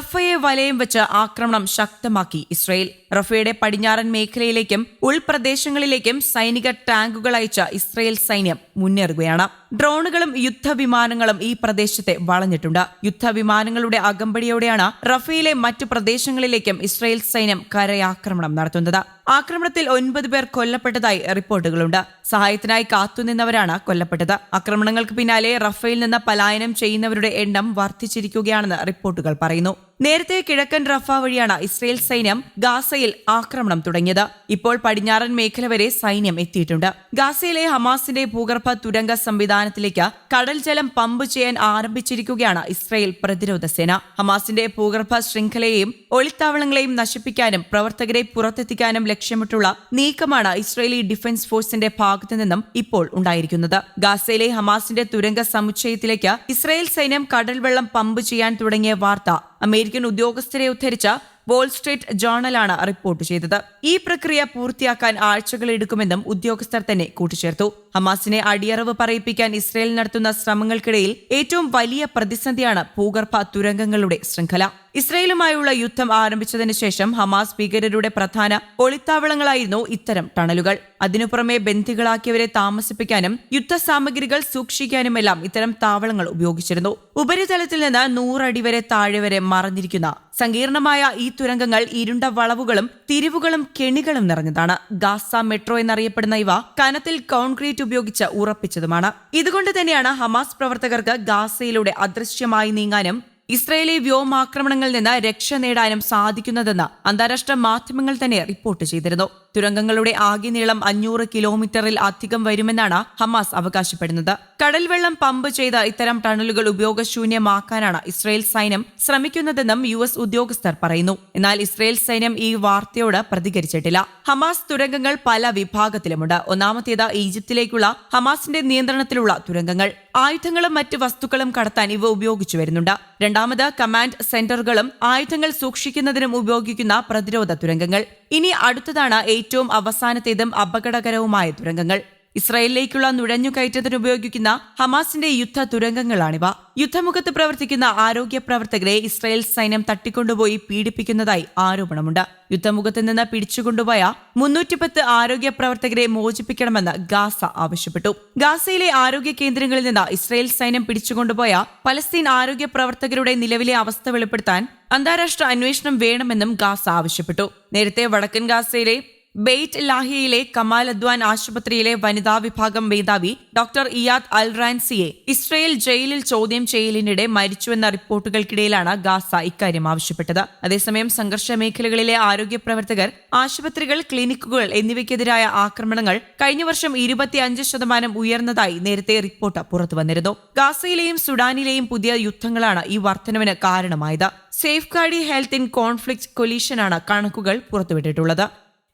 റഫയെ വലയം വെച്ച് ആക്രമണം ശക്തമാക്കി ഇസ്രയേൽ. റഫയുടെ പടിഞ്ഞാറൻ മേഖലയിലേക്കും ഉൾപ്രദേശങ്ങളിലേക്കും സൈനിക ടാങ്കുകൾ അയച്ച ഇസ്രയേൽ സൈന്യം മുന്നേറുകയാണ്. ഡ്രോണുകളും യുദ്ധവിമാനങ്ങളും ഈ പ്രദേശത്തെ വളഞ്ഞിട്ടുണ്ട്. യുദ്ധവിമാനങ്ങളുടെ അകമ്പടിയോടെയാണ് റഫയിലെ മറ്റു പ്രദേശങ്ങളിലേക്കും ഇസ്രയേൽ സൈന്യം കരയാക്രമണം നടത്തുന്നത്. ആക്രമണത്തിൽ ഒൻപത് പേർ കൊല്ലപ്പെട്ടതായി റിപ്പോർട്ടുകളുണ്ട്. സഹായത്തിനായി കാത്തുനിന്നവരാണ് കൊല്ലപ്പെട്ടത്. ആക്രമണങ്ങൾക്ക് പിന്നാലെ റഫയിൽ നിന്ന് പലായനം ചെയ്യുന്നവരുടെ എണ്ണം വർദ്ധിച്ചിരിക്കുകയാണെന്ന് റിപ്പോർട്ടുകൾ പറയുന്നു. നേരത്തെ കിഴക്കൻ റഫ വഴിയാണ് ഇസ്രയേൽ സൈന്യം ഗാസയിൽ ആക്രമണം തുടങ്ങിയത്. ഇപ്പോൾ പടിഞ്ഞാറൻ മേഖല വരെ സൈന്യം എത്തിയിട്ടുണ്ട്. ഗാസയിലെ ഹമാസിന്റെ ഭൂഗർഭ തുരങ്ക സംവിധാനത്തിലേക്ക് കടൽ ജലം പമ്പ് ചെയ്യാൻ ആരംഭിച്ചിരിക്കുകയാണ് ഇസ്രയേൽ പ്രതിരോധ സേന. ഹമാസിന്റെ ഭൂഗർഭ ശൃംഖലയെയും ഒളിത്താവളങ്ങളെയും നശിപ്പിക്കാനും പ്രവർത്തകരെ പുറത്തെത്തിക്കാനും ലക്ഷ്യമിട്ടുള്ള നീക്കമാണ് ഇസ്രയേലി ഡിഫൻസ് ഫോഴ്സിന്റെ ഭാഗത്തു നിന്നും ഇപ്പോൾ ഉണ്ടായിരിക്കുന്നത്. ഗാസയിലെ ഹമാസിന്റെ തുരങ്ക സമുച്ചയത്തിലേക്ക് ഇസ്രയേൽ സൈന്യം കടൽവെള്ളം പമ്പ് ചെയ്യാൻ തുടങ്ങിയ വാർത്ത അമേരിക്കൻ ഉദ്യോഗസ്ഥരെ ഉദ്ധരിച്ച വോൾ സ്ട്രീറ്റ് ജേർണലാണ് റിപ്പോർട്ട് ചെയ്തത്. ഈ പ്രക്രിയ പൂർത്തിയാക്കാൻ ആഴ്ചകൾ എടുക്കുമെന്നും ഉദ്യോഗസ്ഥർ തന്നെ കൂട്ടിച്ചേർത്തു. ഹമാസിനെ അടിയറവ് പറയിപ്പിക്കാൻ ഇസ്രയേൽ നടത്തുന്ന ശ്രമങ്ങൾക്കിടയിൽ ഏറ്റവും വലിയ പ്രതിസന്ധിയാണ് ഭൂഗർഭ തുരങ്കങ്ങളുടെ ശൃംഖല. ഇസ്രയേലുമായുള്ള യുദ്ധം ആരംഭിച്ചതിനു ശേഷം ഹമാസ് ഭീകരരുടെ പ്രധാന ഒളിത്താവളങ്ങളായിരുന്നു ഇത്തരം ടണലുകൾ. അതിനു പുറമെ ബന്ധികളാക്കിയവരെ താമസിപ്പിക്കാനും യുദ്ധസാമഗ്രികൾ സൂക്ഷിക്കാനുമെല്ലാം ഇത്തരം താവളങ്ങൾ ഉപയോഗിച്ചിരുന്നു. ഉപരിതലത്തിൽ നിന്ന് നൂറടി വരെ താഴെ വരെ മറഞ്ഞിരിക്കുന്ന സങ്കീർണമായ ഈ തുരങ്കങ്ങൾ ഇരുണ്ട വളവുകളും തിരിവുകളും കെണികളും നിറഞ്ഞതാണ്. ഗാസ മെട്രോ എന്നറിയപ്പെടുന്ന ഇവ കനത്തിൽ കോൺക്രീറ്റ് ഉപയോഗിച്ച് ഉറപ്പിച്ചതുമാണ്. ഇതുകൊണ്ട് തന്നെയാണ് ഹമാസ് പ്രവർത്തകർക്ക് ഗാസയിലൂടെ അദൃശ്യമായി നീങ്ങാനും ഇസ്രയേലി വ്യോമാക്രമണങ്ങളിൽ നിന്ന് രക്ഷ നേടാനും സാധിക്കുന്നതെന്ന് അന്താരാഷ്ട്ര മാധ്യമങ്ങൾ തന്നെ റിപ്പോർട്ട് ചെയ്തിരുന്നു. തുരങ്കങ്ങളുടെ ആകെ നീളം അഞ്ഞൂറ് കിലോമീറ്ററിൽ അധികം വരുമെന്നാണ് ഹമാസ് അവകാശപ്പെടുന്നത്. കടൽവെള്ളം പമ്പ് ചെയ്ത ഇത്തരം ടണലുകൾ ഉപയോഗശൂന്യമാക്കാനാണ് ഇസ്രയേൽ സൈന്യം ശ്രമിക്കുന്നതെന്നും യു എസ് ഉദ്യോഗസ്ഥർ പറയുന്നു. എന്നാൽ ഇസ്രയേൽ സൈന്യം ഈ വാർത്തയോട് പ്രതികരിച്ചിട്ടില്ല. ഹമാസ് തുരങ്കങ്ങൾ പല വിഭാഗത്തിലുമുണ്ട്. ഒന്നാമത്തേത് ഈജിപ്തിലേക്കുള്ള ഹമാസിന്റെ നിയന്ത്രണത്തിലുള്ള തുരങ്കങ്ങൾ. ആയുധങ്ങളും മറ്റ് വസ്തുക്കളും കടത്താൻ ഇവ ഉപയോഗിച്ചു വരുന്നുണ്ട്. രണ്ടാമത് കമാൻഡ് സെന്ററുകളും ആയുധങ്ങൾ സൂക്ഷിക്കുന്നതിനും ഉപയോഗിക്കുന്ന പ്രതിരോധ തുരങ്കങ്ങൾ. ഇനി അടുത്തതാണ് ഏറ്റവും അവസാനത്തേതും അപകടകരവുമായ തുരങ്കങ്ങൾ ഇസ്രായേലിലേക്കുള്ള നുഴഞ്ഞുകയറ്റത്തിന് ഉപയോഗിക്കുന്ന ഹമാസിന്റെ യുദ്ധ തുരങ്കങ്ങളാണിവ യുദ്ധമുഖത്ത് പ്രവർത്തിക്കുന്ന ആരോഗ്യ പ്രവർത്തകരെ ഇസ്രായേൽ സൈന്യം തട്ടിക്കൊണ്ടുപോയി പീഡിപ്പിക്കുന്നതായി ആരോപണമുണ്ട്. യുദ്ധമുഖത്ത് നിന്ന് പിടിച്ചുകൊണ്ടുപോയ മുന്നൂറ്റിപ്പത്ത് ആരോഗ്യ പ്രവർത്തകരെ മോചിപ്പിക്കണമെന്ന് ഗാസ ആവശ്യപ്പെട്ടു. ഗാസയിലെ ആരോഗ്യ കേന്ദ്രങ്ങളിൽ നിന്ന് ഇസ്രായേൽ സൈന്യം പിടിച്ചുകൊണ്ടുപോയ പലസ്തീൻ ആരോഗ്യ പ്രവർത്തകരുടെ നിലവിലെ അവസ്ഥ വെളിപ്പെടുത്താൻ അന്താരാഷ്ട്ര അന്വേഷണം വേണമെന്നും ഗാസ ആവശ്യപ്പെട്ടു. നേരത്തെ വടക്കൻ ഗാസയിലെ ബെയ്റ്റ് ലാഹിയയിലെ കമാൽ അദ്വാൻ ആശുപത്രിയിലെ വനിതാ വിഭാഗം മേധാവി ഡോക്ടർ ഇയാദ് അൽ റാൻസിയെ ഇസ്രയേൽ ജയിലിൽ ചോദ്യം ചെയ്യലിനിടെ മരിച്ചുവെന്ന റിപ്പോർട്ടുകൾക്കിടയിലാണ് ഗാസ ഇക്കാര്യം ആവശ്യപ്പെട്ടത്. അതേസമയം സംഘർഷ മേഖലകളിലെ ആരോഗ്യ പ്രവർത്തകർ ആശുപത്രികൾ ക്ലിനിക്കുകൾ എന്നിവയ്ക്കെതിരായ ആക്രമണങ്ങൾ കഴിഞ്ഞ വർഷം ഇരുപത്തിയഞ്ച് ശതമാനം ഉയർന്നതായി നേരത്തെ റിപ്പോർട്ട് പുറത്തുവന്നിരുന്നു ഗാസയിലെയും സുഡാനിലെയും പുതിയ യുദ്ധങ്ങളാണ് ഈ വർധനവിന് കാരണമായത്. Safeguarding health in conflict കൊലീഷനാണ് കണക്കുകൾ പുറത്തുവിട്ടിട്ടുള്ളത്.